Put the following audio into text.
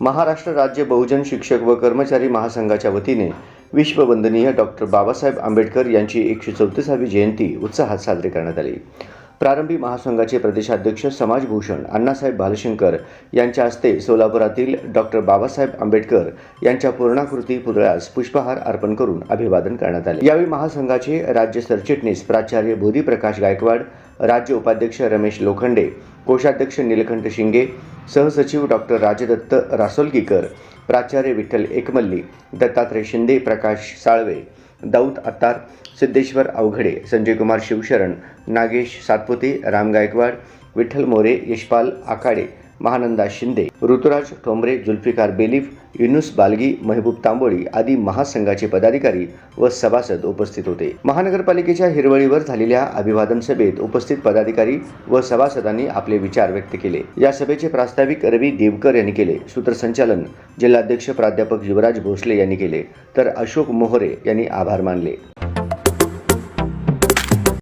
महाराष्ट्र राज्य बहुजन शिक्षक व कर्मचारी महासंघाच्या वतीने विश्ववंदनीय डॉक्टर बाबासाहेब आंबेडकर यांची एकशे चौतीसावी जयंती उत्साहात साजरी करण्यात आली. प्रारंभी महासंघाचे प्रदेशाध्यक्ष समाजभूषण अण्णासाहेब भालशंकर यांच्या हस्ते सोलापुरातील डॉक्टर बाबासाहेब आंबेडकर यांच्या पूर्णाकृती पुतळ्यास पुष्पहार अर्पण करून अभिवादन करण्यात आले. यावेळी महासंघाचे राज्य सरचिटणीस प्राचार्य बोधीप्रकाश गायकवाड राज्य उपाध्यक्ष रमेश लोखंडे कोषाध्यक्ष नीलकंठ शिंगे सहसचिव डॉक्टर राजदत्त रासोलगीकर प्राचार्य विठ्ठल एकमल्ली दत्तात्रय शिंदे प्रकाश साळवे दाऊद अत्तार सिद्धेश्वर अवघडे संजयकुमार शिवशरण नागेश सातपुते राम गायकवाड विठ्ठल मोरे यशपाल आकाडे महानंदा शिंदे ऋतुराज ठोंबरे जुल्फिकार बेलीफ युनुस बालगी महबूब तांबोळी आदी महासंघाचे पदाधिकारी व सभासद उपस्थित होते. महानगरपालिकेच्या हिरवळीवर झालेल्या अभिवादन सभेत उपस्थित पदाधिकारी व सभासदांनी आपले विचार व्यक्त केले. या सभेचे प्रास्ताविक रवी देवकर यांनी केले. सूत्रसंचालन जिल्हाध्यक्ष प्राध्यापक युवराज भोसले यांनी केले. तर अशोक मोहरे यांनी आभार मानले.